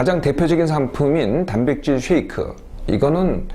가장 대표적인 상품인 단백질 쉐이크. 이거는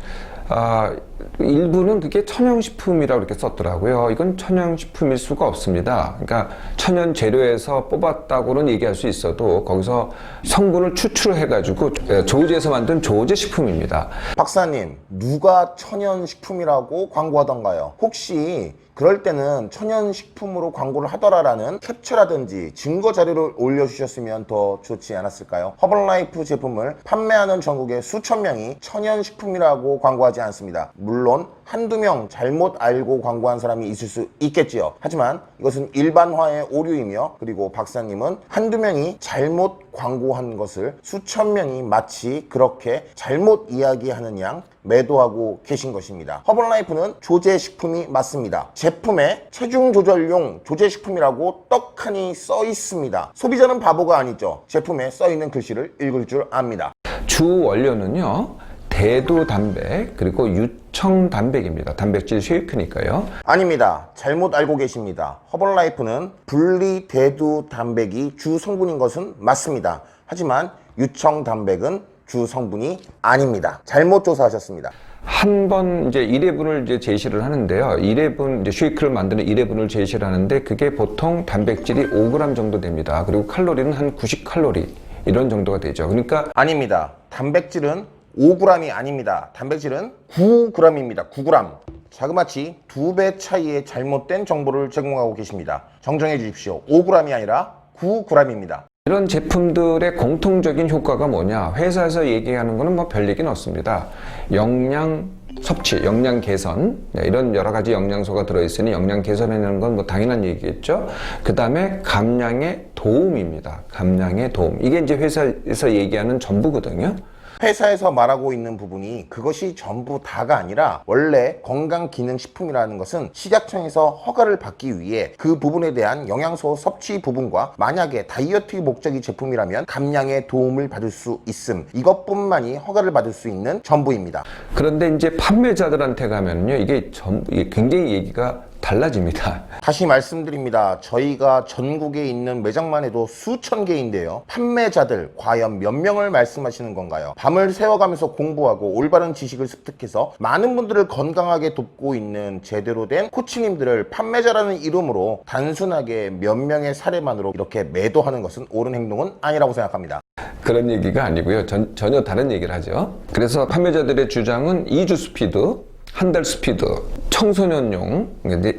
아, 일부는 그게 천연식품이라고 이렇게 썼더라고요. 이건 천연식품일 수가 없습니다. 그러니까 천연 재료에서 뽑았다고는 얘기할 수 있어도 거기서 성분을 추출해가지고 조제해서 만든 조제 식품입니다. 박사님, 누가 천연식품이라고 광고하던가요? 혹시 그럴 때는 천연식품으로 광고를 하더라라는 캡처라든지 증거 자료를 올려주셨으면 더 좋지 않았을까요? 허벌라이프 제품을 판매하는 전국의 수천 명이 천연식품이라고 광고하지 않습니다. 물론 한두 명 잘못 알고 광고한 사람이 있을 수 있겠지요. 하지만 이것은 일반화의 오류이며 그리고 박사님은 한두 명이 잘못 광고한 것을 수천 명이 마치 그렇게 잘못 이야기하는 양 매도하고 계신 것입니다. 허벌라이프는 조제식품이 맞습니다. 제품에 체중 조절용 조제식품이라고 떡하니 써 있습니다. 소비자는 바보가 아니죠. 제품에 써 있는 글씨를 읽을 줄 압니다. 주 원료는요. 대두 단백 그리고 유청 단백입니다. 단백질 쉐이크니까요. 아닙니다. 잘못 알고 계십니다. 허벌라이프는 분리 대두 단백이 주 성분인 것은 맞습니다. 하지만 유청 단백은 주 성분이 아닙니다. 잘못 조사하셨습니다. 한 번 이제 1회분을 이제 제시를 하는데요. 1회분 이제 쉐이크를 만드는 1회분을 제시를 하는데 그게 보통 단백질이 5g 정도 됩니다. 그리고 칼로리는 한 90칼로리 이런 정도가 되죠. 그러니까 아닙니다. 단백질은 5g이 아닙니다. 단백질은 9g입니다. 9g. 자그마치 두 배 차이의 잘못된 정보를 제공하고 계십니다. 정정해 주십시오. 5g이 아니라 9g입니다. 이런 제품들의 공통적인 효과가 뭐냐? 회사에서 얘기하는 거는 뭐 별 얘기는 없습니다. 영양 섭취, 영양 개선, 네, 이런 여러 가지 영양소가 들어있으니 영양 개선해내는 건 뭐 당연한 얘기겠죠. 그 다음에 감량의 도움입니다. 감량의 도움. 이게 이제 회사에서 얘기하는 전부거든요. 회사에서 말하고 있는 부분이 그것이 전부 다가 아니라 원래 건강기능식품이라는 것은 시작청에서 허가를 받기 위해 그 부분에 대한 영양소 섭취 부분과 만약에 다이어트 목적이 제품이라면 감량에 도움을 받을 수 있음 이것뿐만이 허가를 받을 수 있는 전부입니다. 그런데 이제 판매자들한테 가면요. 이게 전, 이게 굉장히 얘기가 달라집니다. 다시 말씀드립니다. 저희가 전국에 있는 매장만 해도 수천 개인데요. 판매자들 과연 몇 명을 말씀하시는 건가요? 밤을 새워가면서 공부하고 올바른 지식을 습득해서 많은 분들을 건강하게 돕고 있는 제대로 된 코치님들을 판매자라는 이름으로 단순하게 몇 명의 사례만으로 이렇게 매도하는 것은 옳은 행동은 아니라고 생각합니다. 그런 얘기가 아니고요. 전, 전혀 다른 얘기를 하죠. 그래서 판매자들의 주장은 2주 스피드, 한 달 스피드, 청소년용,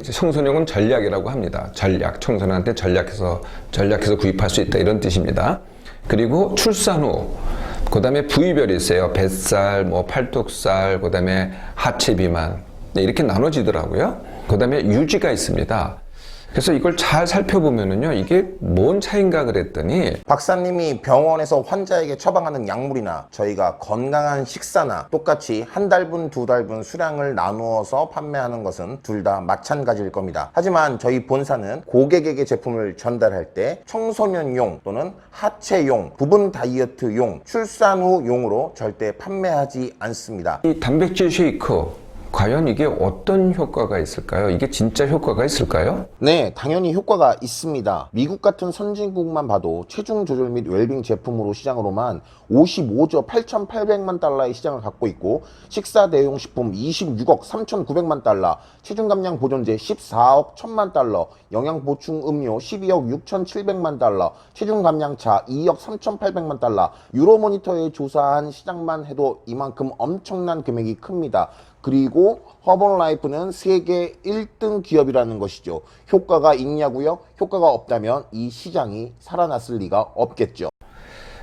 청소년은 전략이라고 합니다. 전략, 청소년한테 전략해서, 전략해서 구입할 수 있다. 이런 뜻입니다. 그리고 출산 후, 그 다음에 부위별이 있어요. 뱃살, 뭐 팔뚝살, 그 다음에 하체 비만. 네, 이렇게 나눠지더라고요. 그 다음에 유지가 있습니다. 그래서 이걸 잘 살펴보면은요, 이게 뭔 차인가 그랬더니, 박사님이 병원에서 환자에게 처방하는 약물이나 저희가 건강한 식사나 똑같이 한 달분, 두 달분 수량을 나누어서 판매하는 것은 둘 다 마찬가지일 겁니다. 하지만 저희 본사는 고객에게 제품을 전달할 때 청소년용 또는 하체용, 부분 다이어트용, 출산 후 용으로 절대 판매하지 않습니다. 이 단백질 쉐이크 과연 이게 어떤 효과가 있을까요? 이게 진짜 효과가 있을까요? 네, 당연히 효과가 있습니다. 미국 같은 선진국만 봐도 체중 조절 및 웰빙 제품으로 시장으로만 55조 8,800만 달러의 시장을 갖고 있고 식사 대용 식품 26억 3,900만 달러, 체중 감량 보존제 14억 1,000만 달러, 영양 보충 음료 12억 6,700만 달러, 체중 감량차 2억 3,800만 달러, 유로 모니터에 조사한 시장만 해도 이만큼 엄청난 금액이 큽니다. 그리고 허벌라이프는 세계 1등 기업이라는 것이죠. 효과가 있냐고요? 효과가 없다면 이 시장이 살아났을 리가 없겠죠.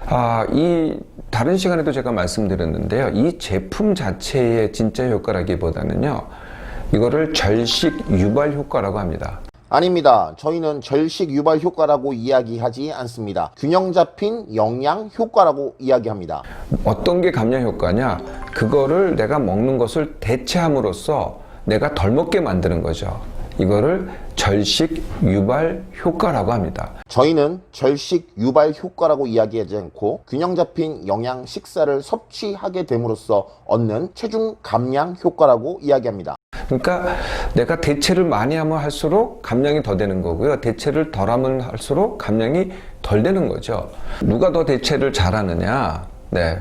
아, 이 다른 시간에도 제가 말씀드렸는데요. 이 제품 자체의 진짜 효과라기보다는요. 이거를 절식 유발 효과라고 합니다. 아닙니다. 저희는 절식 유발 효과라고 이야기하지 않습니다. 균형 잡힌 영양 효과라고 이야기합니다. 어떤 게 감량 효과냐? 그거를 내가 먹는 것을 대체함으로써 내가 덜 먹게 만드는 거죠. 이거를 절식 유발 효과라고 합니다. 저희는 절식 유발 효과라고 이야기하지 않고 균형 잡힌 영양 식사를 섭취하게 됨으로써 얻는 체중 감량 효과라고 이야기합니다. 그러니까 내가 대체를 많이 하면 할수록 감량이 더 되는 거고요. 대체를 덜 하면 할수록 감량이 덜 되는 거죠. 누가 더 대체를 잘하느냐? 네.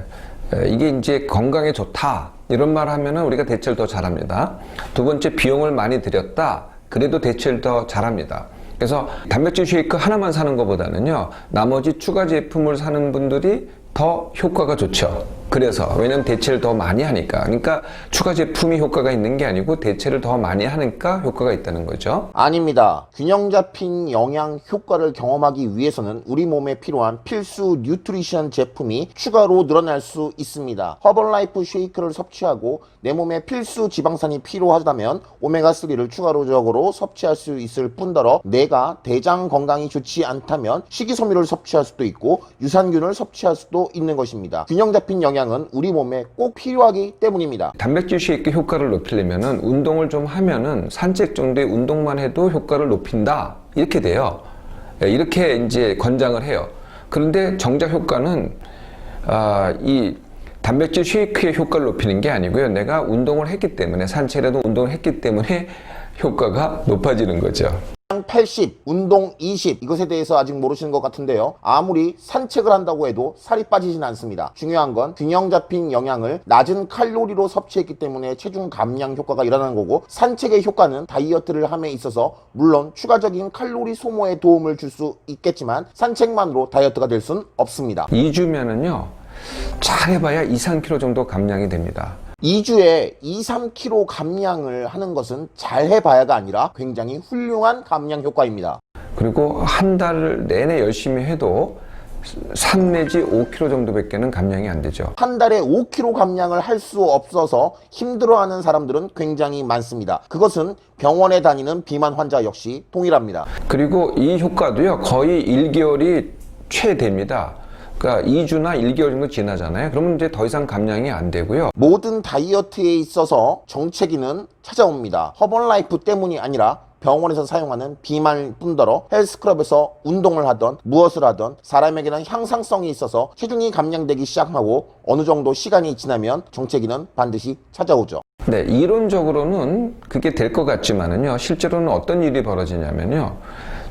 에, 이게 이제 건강에 좋다. 이런 말 하면은 우리가 대체를 더 잘합니다. 두 번째, 비용을 많이 들였다. 그래도 대체를 더 잘합니다. 그래서 단백질 쉐이크 하나만 사는 것보다는요, 나머지 추가 제품을 사는 분들이 더 효과가 좋죠. 그래서 왜냐면 대체를 더 많이 하니까. 그러니까 추가 제품이 효과가 있는 게 아니고 대체를 더 많이 하니까 효과가 있다는 거죠. 아닙니다. 균형 잡힌 영양 효과를 경험하기 위해서는 우리 몸에 필요한 필수 뉴트리션 제품이 추가로 늘어날 수 있습니다. 허벌라이프 쉐이크를 섭취하고 내 몸에 필수 지방산이 필요하다면 오메가3를 추가로적으로 섭취할 수 있을 뿐더러 내가 대장 건강이 좋지 않다면 식이섬유를 섭취할 수도 있고 유산균을 섭취할 수도 있는 것입니다. 균형 잡힌 영양 은 우리 몸에 꼭 필요하기 때문입니다. 단백질 쉐이크 효과를 높이려면은 운동을 좀 하면은 산책 정도의 운동만 해도 효과를 높인다. 이렇게 돼요. 예, 이렇게 이제 권장을 해요. 그런데 정작 효과는 아, 이 단백질 쉐이크의 효과를 높이는 게 아니고요. 내가 운동을 했기 때문에 산책이라도 운동을 했기 때문에 효과가 높아지는 거죠. 80, 운동 20 이것에 대해서 아직 모르시는 것 같은데요. 아무리 산책을 한다고 해도 살이 빠지진 않습니다. 중요한 건 균형 잡힌 영양을 낮은 칼로리로 섭취했기 때문에 체중 감량 효과가 일어나는 거고 산책의 효과는 다이어트를 함에 있어서 물론 추가적인 칼로리 소모에 도움을 줄 수 있겠지만 산책만으로 다이어트가 될 순 없습니다. 2주면은요. 잘해봐야 2, 3kg 정도 감량이 됩니다. 2주에 2, 3kg 감량을 하는 것은 잘 해봐야가 아니라 굉장히 훌륭한 감량 효과입니다. 그리고 한 달 내내 열심히 해도 3 내지 5kg 정도밖에는 감량이 안 되죠. 한 달에 5kg 감량을 할 수 없어서 힘들어하는 사람들은 굉장히 많습니다. 그것은 병원에 다니는 비만 환자 역시 동일합니다. 그리고 이 효과도요, 거의 1개월이 최대입니다. 그러니까 2주나 1개월 정도 지나잖아요. 그러면 이제 더 이상 감량이 안 되고요. 모든 다이어트에 있어서 정체기는 찾아옵니다. 허벌라이프 때문이 아니라 병원에서 사용하는 비만 뿐더러 헬스클럽에서 운동을 하던 무엇을 하던 사람에게는 향상성이 있어서 체중이 감량되기 시작하고 어느 정도 시간이 지나면 정체기는 반드시 찾아오죠. 네, 이론적으로는 그게 될 것 같지만은요, 실제로는 어떤 일이 벌어지냐면요,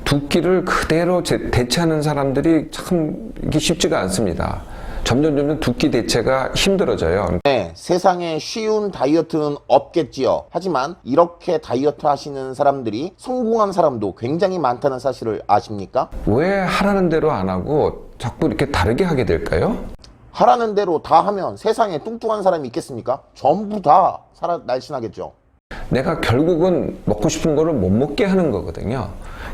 두 끼를 그대로 제- 대체하는 사람들이 참 이게 쉽지가 않습니다. 점점 점점 두끼 대체가 힘들어져요. 네, 세상에 쉬운 다이어트는 없겠지요. 하지만 이렇게 다이어트 하시는 사람들이 성공한 사람도 굉장히 많다는 사실을 아십니까? 왜 하라는 대로 안 하고 자꾸 이렇게 다르게 하게 될까요? 하라는 대로 다 하면 세상에 뚱뚱한 사람이 있겠습니까? 전부 다 살아 날씬하겠죠. 내가 결국은 먹고 싶은 거를 못 먹게 하는 거거든요.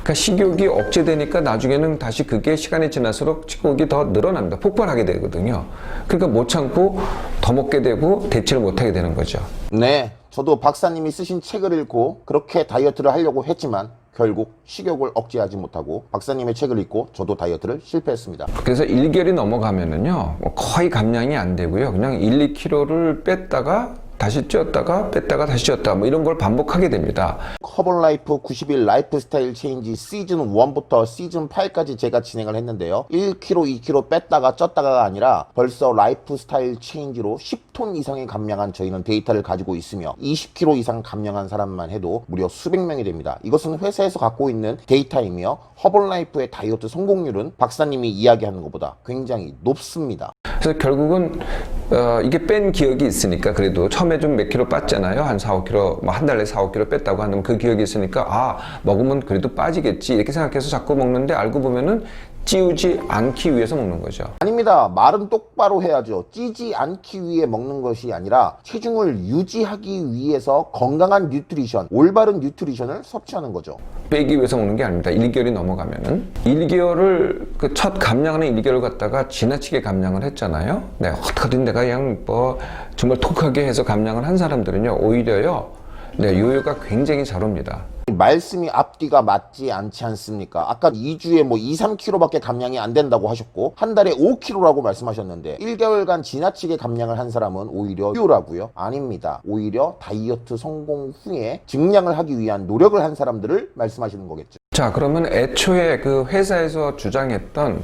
그러니까 식욕이 억제되니까 나중에는 다시 그게 시간이 지날수록 식욕이 더 늘어납니다. 폭발하게 되거든요. 그러니까 못 참고 더 먹게 되고 대체를 못 하게 되는 거죠. 네, 저도 박사님이 쓰신 책을 읽고 그렇게 다이어트를 하려고 했지만 결국 식욕을 억제하지 못하고 박사님의 책을 읽고 저도 다이어트를 실패했습니다. 그래서 1개월이 넘어가면은요, 뭐 거의 감량이 안 되고요. 그냥 1, 2kg를 뺐다가 다시 찌었다가 뺐다가 다시 찌었다 뭐 이런 걸 반복하게 됩니다. 커벌라이프 90일 라이프스타일 체인지 시즌 1부터 시즌 8까지 제가 진행을 했는데요. 1kg, 2kg 뺐다가 쪘다가 아니라 벌써 라이프스타일 체인지로 10 톤 이상의 감량한 저희는 데이터를 가지고 있으며 20kg 이상 감량한 사람만 해도 무려 수백 명이 됩니다. 이것은 회사에서 갖고 있는 데이터이며 허벌라이프의 다이어트 성공률은 박사님이 이야기하는 것보다 굉장히 높습니다. 그래서 결국은 어, 이게 뺀 기억이 있으니까 그래도 처음에 좀 몇 킬로 뺐잖아요. 한 4, 5킬로, 뭐 한 달에 4, 5킬로 뺐다고 하면 그 기억이 있으니까 아, 먹으면 그래도 빠지겠지. 이렇게 생각해서 자꾸 먹는데 알고 보면은 찌우지 않기 위해서 먹는 거죠. 아닙니다. 말은 똑바로 해야죠. 찌지 않기 위해 먹는 것이 아니라 체중을 유지하기 위해서 건강한 뉴트리션, 올바른 뉴트리션을 섭취하는 거죠. 빼기 위해서 먹는 게 아닙니다. 1개월이 넘어가면은 1개월을 그 첫 감량하는 1개월 갖다가 지나치게 감량을 했잖아요. 네, 어떻게든 내가 그냥 뭐 정말 톡하게 해서 감량을 한 사람들은요, 오히려요, 네, 요요가 굉장히 잘 옵니다. 말씀이 앞뒤가 맞지 않지 않습니까? 아까 2주에 뭐 2, 3kg밖에 감량이 안 된다고 하셨고 한 달에 5kg라고 말씀하셨는데 1개월간 지나치게 감량을 한 사람은 오히려 효라고요? 아닙니다. 오히려 다이어트 성공 후에 증량을 하기 위한 노력을 한 사람들을 말씀하시는 거겠죠. 자, 그러면 애초에 그 회사에서 주장했던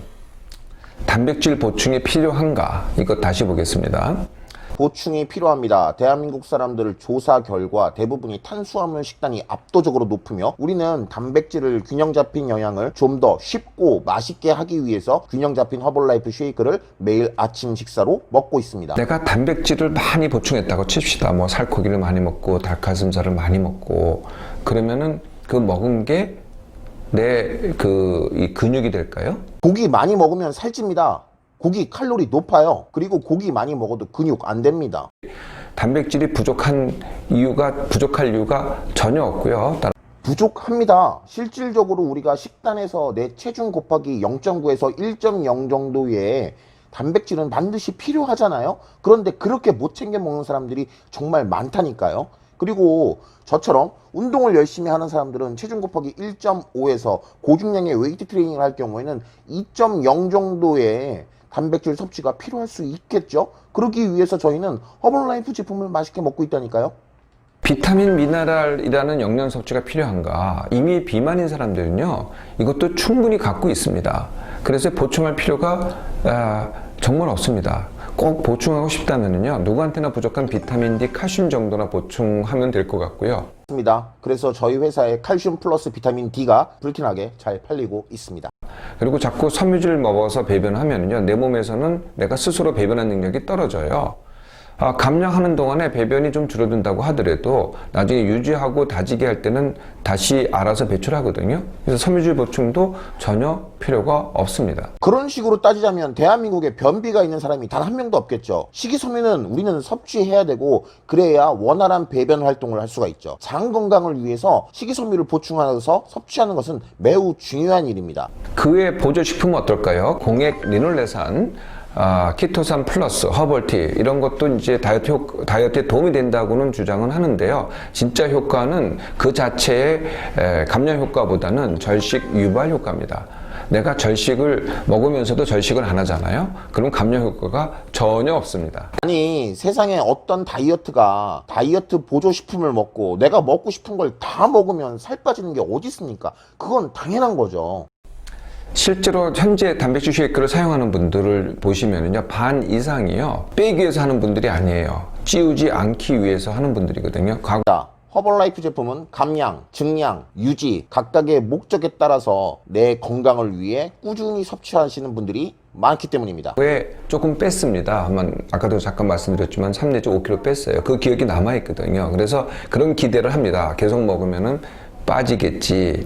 단백질 보충이 필요한가? 이거 다시 보겠습니다. 보충이 필요합니다. 대한민국 사람들 조사 결과 대부분이 탄수화물 식단이 압도적으로 높으며 우리는 단백질을 균형 잡힌 영양을 좀 더 쉽고 맛있게 하기 위해서 균형 잡힌 허벌라이프 쉐이크를 매일 아침 식사로 먹고 있습니다. 내가 단백질을 많이 보충했다고 칩시다. 뭐 살코기를 많이 먹고 닭가슴살을 많이 먹고 그러면은 그 먹은 게 내 그 이 근육이 될까요? 고기 많이 먹으면 살찝니다. 고기 칼로리 높아요. 그리고 고기 많이 먹어도 근육 안 됩니다. 단백질이 부족한 이유가 부족할 이유가 전혀 없고요. 따라 부족합니다. 실질적으로 우리가 식단에서 내 체중 곱하기 0.9에서 1.0 정도의 단백질은 반드시 필요하잖아요. 그런데 그렇게 못 챙겨 먹는 사람들이 정말 많다니까요. 그리고 저처럼 운동을 열심히 하는 사람들은 체중 곱하기 1.5에서 고중량의 웨이트 트레이닝을 할 경우에는 2.0 정도의 단백질 섭취가 필요할 수 있겠죠. 그러기 위해서 저희는 허벌라이프 제품을 맛있게 먹고 있다니까요. 비타민 미네랄이라는 영양 섭취가 필요한가? 이미 비만인 사람들은요, 이것도 충분히 갖고 있습니다. 그래서 보충할 필요가 아, 정말 없습니다. 꼭 보충하고 싶다면요, 누구한테나 부족한 비타민 D, 칼슘 정도나 보충하면 될 것 같고요. 있습니다. 그래서 저희 회사의 칼슘 플러스 비타민 D가 불티나게 잘 팔리고 있습니다. 그리고 자꾸 섬유질을 먹어서 배변하면요, 내 몸에서는 내가 스스로 배변한 능력이 떨어져요. 아, 감량하는 동안에 배변이 좀 줄어든다고 하더라도 나중에 유지하고 다지게 할 때는 다시 알아서 배출하거든요. 그래서 섬유질 보충도 전혀 필요가 없습니다. 그런 식으로 따지자면 대한민국에 변비가 있는 사람이 단 한 명도 없겠죠. 식이섬유는 우리는 섭취해야 되고 그래야 원활한 배변 활동을 할 수가 있죠. 장 건강을 위해서 식이섬유를 보충하면서 섭취하는 것은 매우 중요한 일입니다. 그의 보조식품은 어떨까요? 공액 리놀레산, 아, 키토산 플러스, 허벌티 이런 것도 이제 다이어트 효, 다이어트에 도움이 된다고는 주장은 하는데요. 진짜 효과는 그 자체의 에, 감량 효과보다는 절식 유발 효과입니다. 내가 절식을 먹으면서도 절식을 안 하잖아요. 그럼 감량 효과가 전혀 없습니다. 아니 세상에 어떤 다이어트가 다이어트 보조식품을 먹고 내가 먹고 싶은 걸 다 먹으면 살 빠지는 게 어디 있습니까? 그건 당연한 거죠. 실제로 현재 단백질 쉐이크를 사용하는 분들을 보시면요 반 이상이요 빼기 위해서 하는 분들이 아니에요. 찌우지 않기 위해서 하는 분들이거든요. 자, 허벌라이프 제품은 감량, 증량, 유지 각각의 목적에 따라서 내 건강을 위해 꾸준히 섭취하시는 분들이 많기 때문입니다. 에 조금 뺐습니다. 한번 아까도 잠깐 말씀드렸지만 3 내지 5kg 뺐어요. 그 기억이 남아 있거든요. 그래서 그런 기대를 합니다. 계속 먹으면은 빠지겠지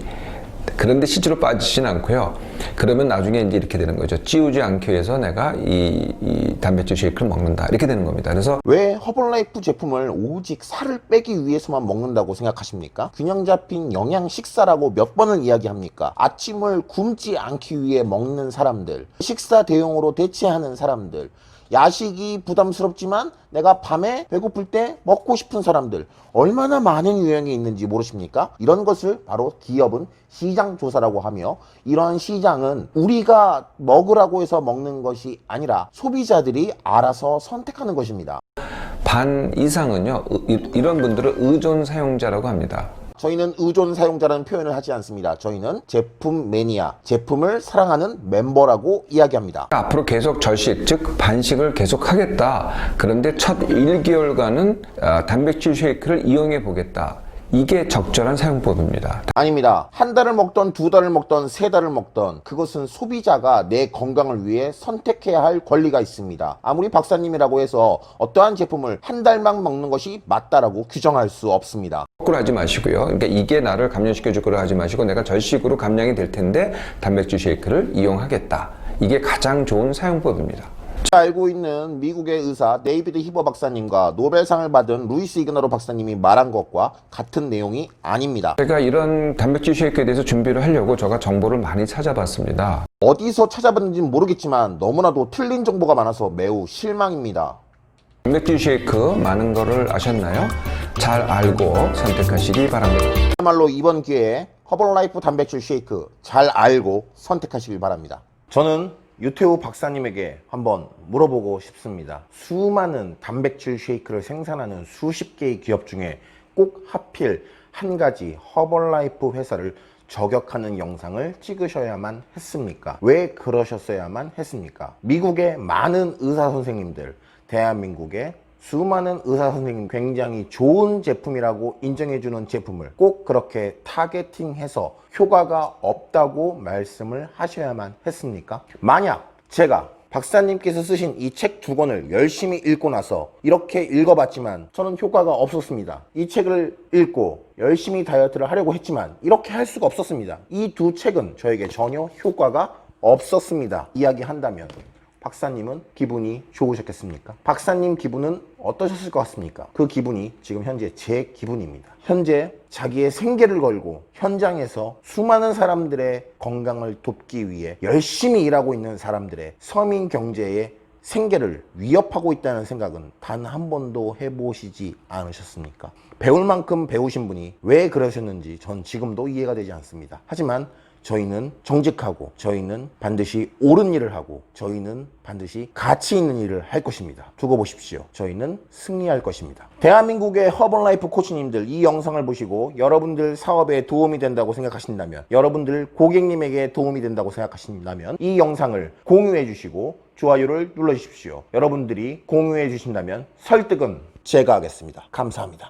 그런데 실제로 빠지진 않고요. 그러면 나중에 이제 이렇게 되는 거죠. 찌우지 않기 위해서 내가 이, 이 단백질 쉐이크를 먹는다. 이렇게 되는 겁니다. 그래서 왜 허벌라이프 제품을 오직 살을 빼기 위해서만 먹는다고 생각하십니까? 균형 잡힌 영양 식사라고 몇 번을 이야기합니까? 아침을 굶지 않기 위해 먹는 사람들, 식사 대용으로 대체하는 사람들, 야식이 부담스럽지만 내가 밤에 배고플 때 먹고 싶은 사람들 얼마나 많은 유형이 있는지 모르십니까? 이런 것을 바로 기업은 시장 조사라고 하며 이러한 시장은 우리가 먹으라고 해서 먹는 것이 아니라 소비자들이 알아서 선택하는 것입니다. 반 이상은요. 이- 이런 분들을 의존 사용자라고 합니다. 저희는 의존 사용자라는 표현을 하지 않습니다. 저희는 제품 매니아, 제품을 사랑하는 멤버라고 이야기합니다. 앞으로 계속 절식, 즉 반식을 계속 하겠다. 그런데 첫 1개월간은 아, 단백질 쉐이크를 이용해 보겠다. 이게 적절한 사용법입니다. 아닙니다. 한 달을 먹던 두 달을 먹던 세 달을 먹던 그것은 소비자가 내 건강을 위해 선택해야 할 권리가 있습니다. 아무리 박사님이라고 해서 어떠한 제품을 한 달만 먹는 것이 맞다라고 규정할 수 없습니다. 거꾸로 하지 마시고요. 그러니까 이게 나를 감량시켜 줄 거라 하지 마시고 내가 절식으로 감량이 될 텐데 단백질 쉐이크를 이용하겠다. 이게 가장 좋은 사용법입니다. 잘 알고 있는 미국의 의사 데이비드 히버 박사님과 노벨상을 받은 루이스 이그너로 박사님이 말한 것과 같은 내용이 아닙니다. 제가 이런 단백질 쉐이크에 대해서 준비를 하려고 제가 정보를 많이 찾아봤습니다. 어디서 찾아봤는지는 모르겠지만 너무나도 틀린 정보가 많아서 매우 실망입니다. 단백질 쉐이크 많은 거를 아셨나요? 잘 알고 선택하시기 바랍니다. 그야말로 이번 기회에 허벌라이프 단백질 쉐이크 잘 알고 선택하시길 바랍니다. 저는 유태우 박사님에게 한번 물어보고 싶습니다. 수많은 단백질 쉐이크를 생산하는 수십 개의 기업 중에 꼭 하필 한 가지 허벌라이프 회사를 저격하는 영상을 찍으셔야만 했습니까? 왜 그러셨어야만 했습니까? 미국의 많은 의사 선생님들, 대한민국의 수많은 의사 선생님 굉장히 좋은 제품이라고 인정해주는 제품을 꼭 그렇게 타겟팅해서 효과가 없다고 말씀을 하셔야만 했습니까? 만약 제가 박사님께서 쓰신 이 책 두 권을 열심히 읽고 나서 이렇게 읽어봤지만 저는 효과가 없었습니다. 이 책을 읽고 열심히 다이어트를 하려고 했지만 이렇게 할 수가 없었습니다. 이 두 책은 저에게 전혀 효과가 없었습니다. 이야기한다면 박사님은 기분이 좋으셨겠습니까? 박사님 기분은 어떠셨을 것 같습니까? 그 기분이 지금 현재 제 기분입니다. 현재 자기의 생계를 걸고 현장에서 수많은 사람들의 건강을 돕기 위해 열심히 일하고 있는 사람들의 서민 경제의 생계를 위협하고 있다는 생각은 단 한 번도 해보시지 않으셨습니까? 배울 만큼 배우신 분이 왜 그러셨는지 전 지금도 이해가 되지 않습니다. 하지만 저희는 정직하고 저희는 반드시 옳은 일을 하고 저희는 반드시 가치 있는 일을 할 것입니다. 두고 보십시오. 저희는 승리할 것입니다. 대한민국의 허벌라이프 코치님들 이 영상을 보시고 여러분들 사업에 도움이 된다고 생각하신다면 여러분들 고객님에게 도움이 된다고 생각하신다면 이 영상을 공유해 주시고 좋아요를 눌러 주십시오. 여러분들이 공유해 주신다면 설득은 제가 하겠습니다. 감사합니다.